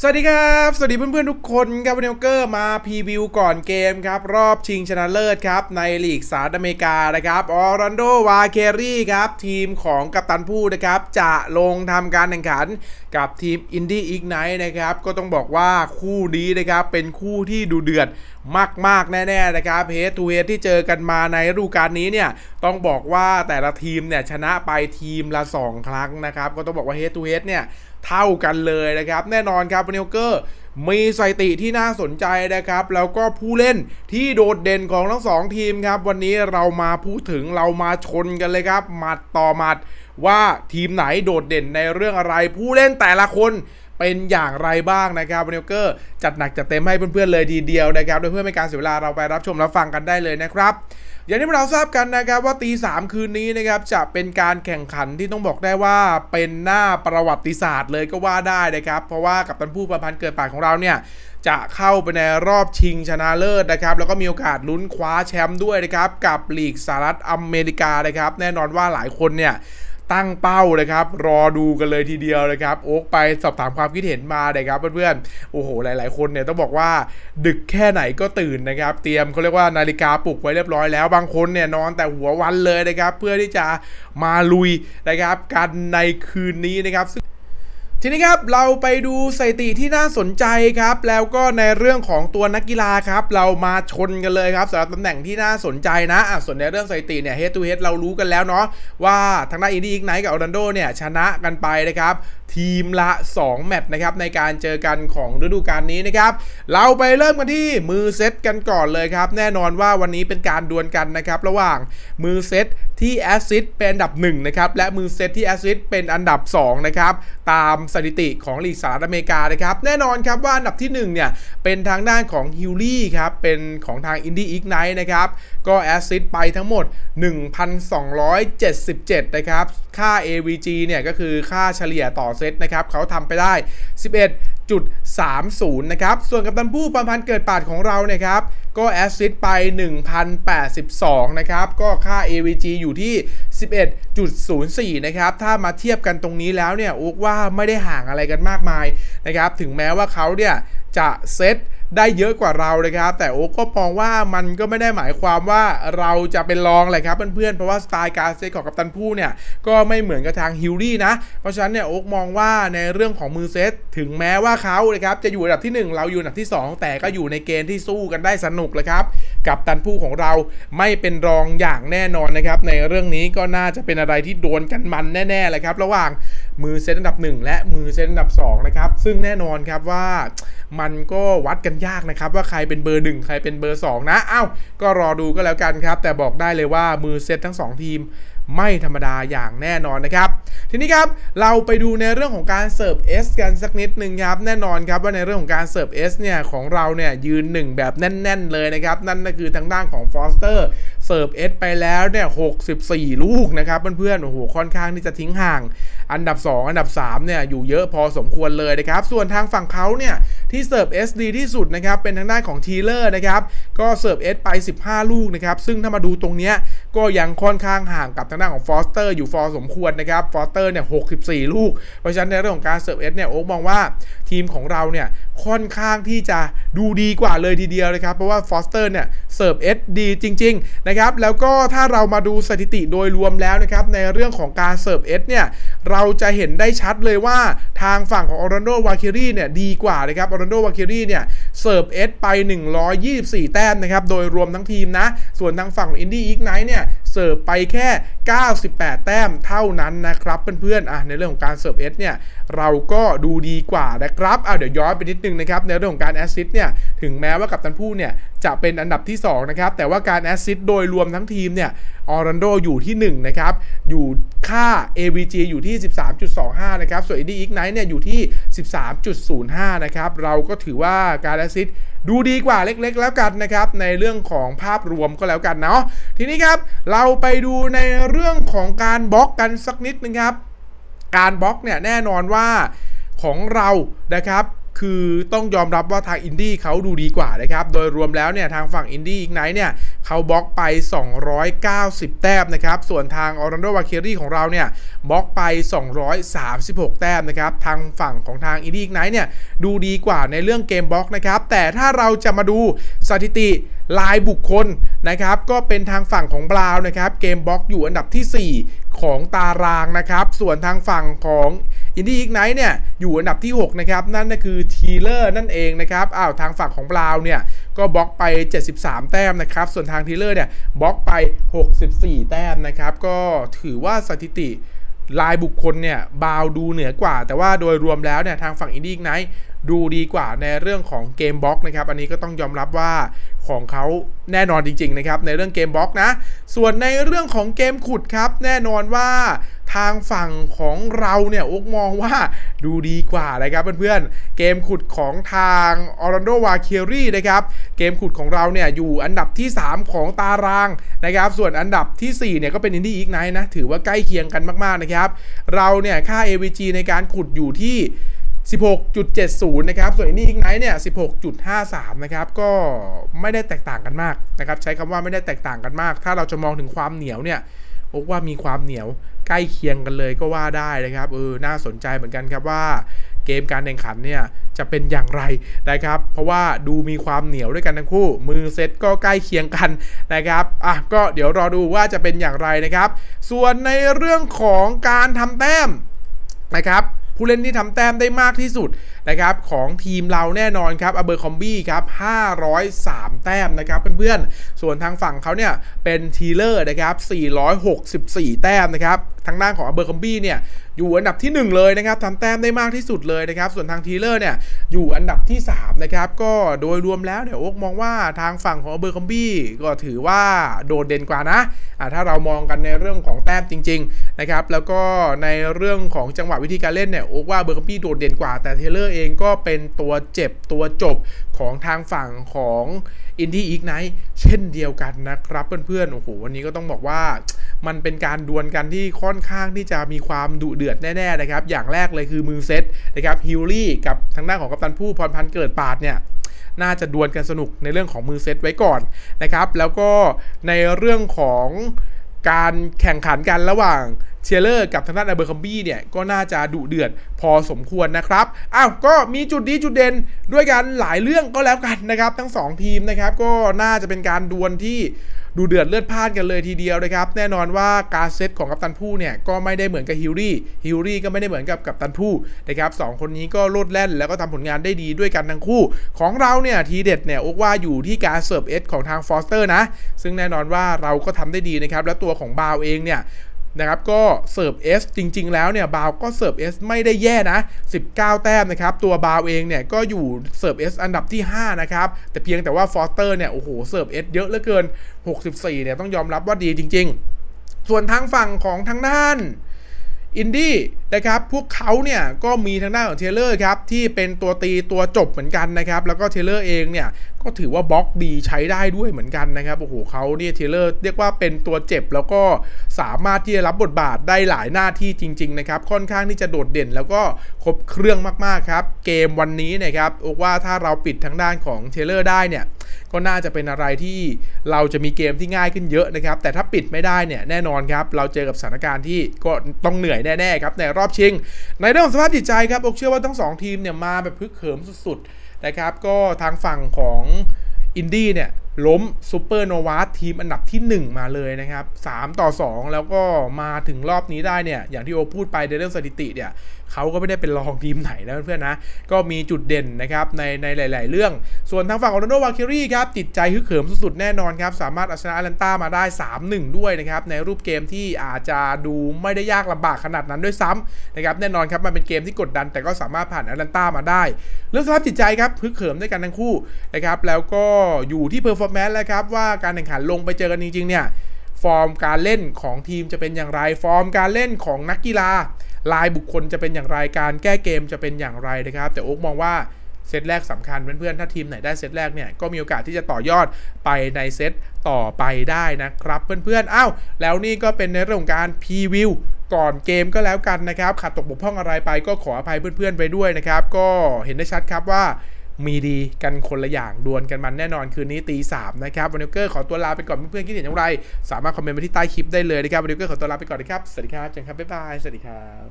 สวัสดีครับ สวัสดีเพื่อนๆทุกคนครับวันนี้เกอร์มาพรีวิวก่อนเกมครับ รอบชิงชนะเลิศครับ ในลีกสหรัฐอเมริกานะครับออรันโดวาเครี่ครับ ทีมของกัปตันผู้นะครับ จะลงทำการแข่งขันกับทีมอินดี้อีกไนท์นะครับ ก็ต้องบอกว่าคู่นี้นะครับ เป็นคู่ที่ดูเดือดมากๆ แน่ๆนะครับเฮดทูเฮดที่เจอกันมาในฤดูกาลนี้เนี่ยต้องบอกว่าแต่ละทีมเนี่ยชนะไปทีมละ 2 ครั้งนะครับ ก็ต้องบอกว่าเฮดทูเฮดเนี่ย เท่ากันเลยนะครับ แน่นอนครับเนลเกอร์มีสถิติที่น่าสนใจนะครับ แล้วก็ผู้เล่นที่โดดเด่นของทั้งสองทีมครับ วันนี้เรามาพูดถึงเรามาชนกันเลยครับหมัดต่อหมัด ว่าทีมไหนโดดเด่นในเรื่องอะไร ผู้เล่นแต่ละคน เป็นอย่างไรบ้างนะครับเนลเกอร์จัดหนักจัดเต็มให้เพื่อนๆเลยทีเดียวนะครับโดยเพื่อไม่การเสียเวลาเราไปรับชมรับฟังกันได้เลยนะครับอย่างที่เราทราบกันนะครับว่าตีสามคืนนี้นะครับจะเป็นการแข่งขันที่ต้องบอกได้ว่าเป็นหน้าประวัติศาสตร์เลยก็ว่าได้นะครับ เพราะว่ากับตันผู้ประพันธ์เกิดปาของเราเนี่ยจะเข้าไปในรอบชิงชนะเลิศนะครับแล้วก็มีโอกาสลุ้นคว้าแชมป์ด้วยนะครับกับลีกสหรัฐอเมริกานะครับ แน่นอนว่าหลายคนเนี่ย ตั้งเป้าเลยครับ รอดูกันเลยทีเดียวนะครับ โอ๊กไปสอบถามความคิดเห็นมาเลยครับเพื่อนๆ โอ้โห หลาย ๆ คนเนี่ยต้องบอกว่าดึกแค่ไหนก็ตื่นนะครับ เตรียมเขาเรียกว่านาฬิกาปลุกไว้เรียบร้อยแล้ว บางคนเนี่ยนอนแต่หัววันเลยนะครับ เพื่อที่จะมาลุยนะครับ กันในคืนนี้นะครับซึ่ง ทีนี้ครับเราไปดูสถิติที่น่าสนใจครับ แล้วก็ในเรื่องของตัวนักกีฬาครับ เรามาชนกันเลยครับสำหรับตำแหน่งที่น่าสนใจนะอะส่วนในเรื่องสถิติเนี่ยเฮด o ูเฮดเรารู้กันแล้วเนาะว่าทางด้านอินดี้อีกไนท์กับออรันโดเนี่ยชนะกันไปนะครับทีมละ 2 แมตช์นะครับในการเจอกันของฤดูกาลนี้นะครับเราไปเริ่มกันที่มือเซตกันก่อนเลยครับ แน่นอนว่าวันนี้เป็นการดวลกันนะครับระหว่างมือเซตที่แอสซิสเป็นอันดับ1นะครับและมือเซตที่แอสซิสเป็นอันดับ2นะครับตามสถิติของลีกสหรัฐอเมริกานะครับ แน่นอนครับว่าอันดับที่1เนี่ยเป็นทางด้านของฮิลลี่ครับ เป็นของทางอินดี้อีกไนท์นะครับ ก็แอสซิสไปทั้งหมด 1,277 นะครับ ค่า AVG เนี่ยก็คือค่าเฉลี่ยต่อเซตนะครับเขาทำไปได้ 11.30 นะครับ ส่วนกัปตันผู้ประพันธ์เกิดปาดของเราเนี่ยครับ ก็แอสซิสไป 1,082 นะครับ ก็ค่า AVG อยู่ที่ 11.04 นะครับ ถ้ามาเทียบกันตรงนี้แล้วเนี่ยอุกว่าไม่ได้ห่างอะไรกันมากมายนะครับ ถึงแม้ว่าเขาเนี่ยจะเซต ได้เยอะกว่าเราเลยครับ แต่โอ๊กก็มองว่ามันก็ไม่ได้หมายความว่าเราจะเป็นรองเลยครับเพื่อนๆ เพราะว่าสไตล์การเซตของกัปตันผู้เนี่ยก็ไม่เหมือนกับทางฮิลลี่นะ เพราะฉะนั้นเนี่ยโอ๊กมองว่าในเรื่องของมือเซตถึงแม้ว่าเขาเลยครับจะอยู่อันดับที่ 1 เราอยู่อันดับที่ 2 แต่ก็อยู่ในเกณฑ์ที่สู้กันได้สนุกเลยครับกับตันผู้ของเราไม่เป็นรองอย่างแน่นอนนะครับในเรื่องนี้ก็น่าจะเป็นอะไรที่โดนกันมันแน่ๆเลยครับระหว่าง มือเซตอันดับ 1 และมือเซตอันดับ2นะครับซึ่งแน่นอนครับว่ามันก็วัดกันยากนะครับ ว่าใครเป็นเบอร์ 1 ใครเป็นเบอร์ 2 นะอ้าวก็รอดูก็แล้วกันครับ แต่บอกได้เลยว่ามือเซตทั้ง 2 ทีมไม่ธรรมดาอย่างแน่นอนนะครับ ทีนี้ครับเราไปดูในเรื่องของการเสิร์ฟ S กันสักนิดหนึ่งครับ แน่นอนครับว่าในเรื่องของการเสิร์ฟ S เนี่ยของเราเนี่ยยืน 1 แบบแน่น ๆ เลยนะครับ นั่นก็คือทางด้านของฟอสเตอร์เสิร์ฟ S ไปแล้วเนี่ย 64 ลูกนะครับเพื่อนๆโอ้โหค่อนข้างที่จะทิ้งห่าง อันดับ 2 อันดับ3เนี่ยอยู่เยอะพอสมควรเลยนะครับ ส่วนทางฝั่งเขาเนี่ยที่เสิร์ฟ S ดีที่สุดนะครับ เป็นทางด้านของทีเลอร์นะครับ ก็เสิร์ฟ S ไป 15 ลูกนะครับ ซึ่งถ้ามาดูตรงเนี้ยก็ยังค่อนข้างห่างกับทางด้านของฟอสเตอร์อยู่ฟอสมควรนะครับฟอสเตอร์เนี่ย 64 ลูก เพราะฉะนั้นในเรื่องของการเสิร์ฟ S เนี่ยโอ๊กมองว่าทีมของเราเนี่ยค่อนข้างที่จะดูดีกว่าเลยทีเดียวนะครับ เพราะว่าฟอสเตอร์เนี่ยเสิร์ฟ S ดีจริง ๆ นะครับ แล้วก็ถ้าเรามาดูสถิติโดยรวมแล้วนะครับในเรื่องของการเสิร์ฟ S เนี่ยเราจะเห็นได้ชัดเลยว่าทางฝั่งของออร์นโดวาเครี่เนี่ยดีกว่านะครับออร์นโดวาเครี่เนี่ยเสิร์ฟเอสไป 124 แต้มนะครับ โดยรวมทั้งทีมนะ ส่วนทางฝั่งอินดี้อีกไนท์เนี่ย เสิร์ฟไปแค่ 98 แต้มเท่านั้นนะครับเพื่อนๆอะในเรื่องของการเสิร์ฟ S เนี่ยเราก็ดูดีกว่านะครับอะเดี๋ยวย้อนไปนิดนึงนะครับในเรื่องของการแอสซิสต์เนี่ยถึงแม้ว่ากับตันผู้เนี่ยจะเป็นอันดับที่2นะครับแต่ว่าการแอสซิสต์โดยรวมทั้งทีมเนี่ยออรันโดอยู่ที่ 1 นะครับ อยู่ค่า AVG อยู่ที่ 13.25 นะครับ ส่วน Indy Ignite เนี่ยอยู่ที่ 13.05 นะครับ เราก็ถือว่าการแอสซิสต์ ดูดีกว่าเล็กๆ แล้วกันนะครับ ในเรื่องของภาพรวมก็แล้วกันเนาะทีนี้ครับเราไปดูในเรื่องของการบล็อกกันสักนิดนึงครับ การบล็อกเนี่ยแน่นอนว่าของเรานะครับ คือต้องยอมรับว่าทางอินดี้เขาดูดีกว่านะครับ โดยรวมแล้วเนี่ยทางฝั่งอินดี้อีกไนเนี่ยเขาบล็อกไป 290 แต้มนะครับ ส่วนทางออรันโดวาเครี่ของเราเนี่ยบล็อกไป 236 แต้มนะครับ ทางฝั่งของทางอินดี้อีกไนเนี่ยดูดีกว่าในเรื่องเกมบล็อกนะครับ แต่ถ้าเราจะมาดูสถิติลายบุคคลนะครับ ก็เป็นทางฝั่งของบราวน์นะครับ เกมบล็อกอยู่อันดับที่ 4ของตารางนะครับ ส่วนทางฝั่งของอินดี้อีกไนท์เนี่ยอยู่อันดับที่ 6 นะครับ นั่นก็คือทีเลอร์นั่นเองนะครับอ้าวทางฝั่งของบราวน์เนี่ยก็บล็อกไป 73 แต้มนะครับ ส่วนทางทีเลอร์เนี่ยบล็อกไป 64 แต้มนะครับ ก็ถือว่าสถิติลายบุคคลเนี่ยบาวดูเหนือกว่า แต่ว่าโดยรวมแล้วเนี่ยทางฝั่งอินดี้อีกไนท์ ดูดีกว่าในเรื่องของเกมบล็อกนะครับ อันนี้ก็ต้องยอมรับว่าของเขาแน่นอนจริง ๆ นะครับ ในเรื่องเกมบล็อกนะ ส่วนในเรื่องของเกมขุดครับ แน่นอนว่าทางฝั่งของเราเนี่ยอกมองว่าดูดีกว่านะครับเพื่อนๆ เกมขุดของทางออรันโดวาเคียรี่นะครับ เกมขุดของเราเนี่ยอยู่อันดับที่ 3 ของตารางนะครับ ส่วนอันดับที่ 4 เนี่ยก็เป็นอินดี้อีกไนนะ ถือว่าใกล้เคียงกันมากๆนะครับ เราเนี่ยค่า AVG ในการขุดอยู่ที่ 16.70 นะครับ ส่วนอันนี้อีกไนท์เนี่ย 16.53 นะครับ ก็ไม่ได้แตกต่างกันมากนะครับ ใช้คำว่าไม่ได้แตกต่างกันมาก ถ้าเราจะมองถึงความเหนียวเนี่ยบอกว่ามีความเหนียวใกล้เคียงกันเลยก็ว่าได้นะครับ เออ น่าสนใจเหมือนกันครับว่าเกมการแข่งขันเนี่ยจะเป็นอย่างไรนะครับ เพราะว่าดูมีความเหนียวด้วยกันทั้งคู่ มือเซตก็ใกล้เคียงกันนะครับ อะ ก็เดี๋ยวรอดูว่าจะเป็นอย่างไรนะครับ ส่วนในเรื่องของการทำแต้มนะครับ ผู้เล่นที่ทำแต้มได้มากที่สุด นะครับของทีมเราแน่นอนครับอเบอร์คอมบี้ครับ503 แต้มนะครับเพื่อนๆ ส่วนทางฝั่งเขาเนี่ยเป็นทีเลอร์นะครับ464 แต้มนะครับทางด้านของอเบอร์คอมบี้เนี่ยอยู่อันดับที่ 1 เลยนะครับทำแต้มได้มากที่สุดเลยนะครับ ส่วนทางทีเลอร์เนี่ยอยู่อันดับที่ 3 นะครับ ก็โดยรวมแล้วเนี่ยโอ๊กมองว่าทางฝั่งของอเบอร์คอมบี้ก็ถือว่าโดดเด่นกว่านะะถ้าเรามองกันในเรื่องของแต้มจริง ๆ นะครับ แล้วก็ในเรื่องของจังหวะวิธีการเล่นเนี่ยโอ๊กว่าเบอร์คอมบี้โดดเด่นกว่าแต่เทเลอร์เองก็เป็นตัวเจ็บตัวจบของทางฝั่งของอินดี้อีกไนเช่นเดียวกันนะครับเพื่อนๆโอ้โหวันนี้ก็ต้องบอกว่ามันเป็นการดวลกันที่ค่อนข้างที่จะมีความดุเดือดแน่ๆนะครับ อย่างแรกเลยคือมือเซตนะครับฮิลลี่กับทางด้านของกัปตันผู้พรพันธ์เกิดปาดเนี่ยน่าจะดวลกันสนุกในเรื่องของมือเซตไว้ก่อนนะครับ แล้วก็ในเรื่องของการแข่งขันกันระหว่าง เชเลอร์กับทางด้านอเบอร์คัมบี้เนี่ยก็น่าจะดุเดือดพอสมควรนะครับ อ้าว ก็มีจุดดีจุดเด่นด้วยกันหลายเรื่องก็แล้วกันนะครับ ทั้ง 2 ทีมนะครับ ก็น่าจะเป็นการดวลที่ดูเดือดเลือดพ่านกันเลยทีเดียวนะครับ แน่นอนว่าการเซตของกัปตันผู้เนี่ยก็ไม่ได้เหมือนกับฮิลลี่ฮิลลี่ก็ไม่ได้เหมือนกับกัปตันผู้นะครับสคนนี้ก็โลดแล่นแล้วก็ทำผลงานได้ดีด้วยกันทั้งคู่ ของเราเนี่ยทีเด็ดเนี่ยอกว่าอยู่ที่การเสิร์ฟเอสของทางฟอสเตอร์นะ ซึ่งแน่นอนว่าเราก็ทำได้ดีนะครับ และตัวของบาวเองเนี่ย นะครับก็เสิร์ฟ S จริง ๆ แล้วเนี่ยบาวก็เสิร์ฟ S ไม่ได้แย่นะ 19 แต้มนะครับตัวบาวเองเนี่ยก็อยู่เสิร์ฟ S อันดับที่ 5 นะครับ แต่เพียงแต่ว่าฟอสเตอร์เนี่ยโอ้โหเสิร์ฟ S เยอะเหลือเกิน 64 เนี่ยต้องยอมรับว่าดีจริง ๆ ส่วนทางฝั่งของทางด้าน อินดี้นะครับพวกเขาเนี่ยก็มีทางด้านของเทเลอร์ครับที่เป็นตัวตีตัวจบเหมือนกันนะครับแล้วก็เทเลอร์เองเนี่ยก็ถือว่าบล็อกดีใช้ได้ด้วยเหมือนกันนะครับโอ้โหเขาเนี่ยเทเลอร์เรียกว่าเป็นตัวเจ็บแล้วก็สามารถที่จะรับบทบาทได้หลายหน้าที่จริงๆนะครับค่อนข้างที่จะโดดเด่น แล้วก็ครบเครื่องมากๆครับเกมวันนี้นะครับอกว่าถ้าเราปิดทางด้านของเทเลอร์ได้เนี่ย ก็น่าจะเป็นอะไรที่เราจะมีเกมที่ง่ายขึ้นเยอะนะครับ แต่ถ้าปิดไม่ได้เนี่ยแน่นอนครับ เราเจอกับสถานการณ์ที่ก็ต้องเหนื่อยแน่ๆครับในรอบชิง ในเรื่องของสภาพจิตใจครับอกเชื่อว่าทั้ง 2 ทีมเนี่ยมาแบบพึกเขิมสุดๆนะครับก็ทางฝั่งของอินดี้เนี่ยล้มซูเปอร์โนวาทีมอันดับที่ 1 มาเลยนะครับ 3 ต่อ 2 แล้วก็มาถึงรอบนี้ได้เนี่ย อย่างที่โอพูดไปในเรื่องสถิติเนี่ย เขาก็ไม่ได้เป็นรองทีมไหนนะเพื่อนๆนะ ก็มีจุดเด่นนะครับในในหลาย ๆ เรื่อง ส่วนทางฝั่งของโรนโดวาคิรี่ครับจิตใจฮึกเหิมสุด ๆ แน่นอนครับ สามารถเอาชนะอารันตามาได้ 3-1 ด้วยนะครับ ในรูปเกมที่อาจจะดูไม่ได้ยากลำบากขนาดนั้นด้วยซ้ำนะครับแน่นอนครับมันเป็นเกมที่กดดันแต่ก็สามารถผ่านอารันตามาได้ เรื่องสภาพจิตใจครับฮึกเหิมด้วยกันทั้งคู่นะครับแล้วก็อยู่ที่เพอร์ฟอร์แมนซ์แล้วครับว่าการแข่งขันลงไปเจอกันจริงๆเนี่ยฟอร์มการเล่นของทีมจะเป็นอย่างไร ฟอร์มการเล่นของนักกีฬา ลายบุคคลจะเป็นอย่างไรการแก้เกมจะเป็นอย่างไรนะครับ แต่โอ๊กมองว่าเซตแรกสำคัญเพื่อนๆ ถ้าทีมไหนได้เซตแรกเนี่ยก็มีโอกาสที่จะต่อยอดไปในเซตต่อไปได้นะครับ เพื่อนๆ อ้าวแล้วนี่ก็เป็นในเรื่องของการพรีวิวก่อนเกมก็แล้วกันนะครับขาดตกบกพร่องอะไรไปก็ขออภัยเพื่อนๆ ไปด้วยนะครับ ก็เห็นได้ชัดครับว่ามีดีกันคนละอย่างดวลกันมันแน่นอนคืนนี้ตีสามนะครับวันนี้เกอร์ขอตัวลาไปก่อนเพื่อนๆคิดเห็นอย่างไร สามารถคอมเมนต์มาที่ใต้คลิปได้เลยนะครับวันนี้เกอร์ขอตัวลาไปก่อนนะครับสวัสดีครับเจอกันครับบ๊ายบายสวัสดีครับ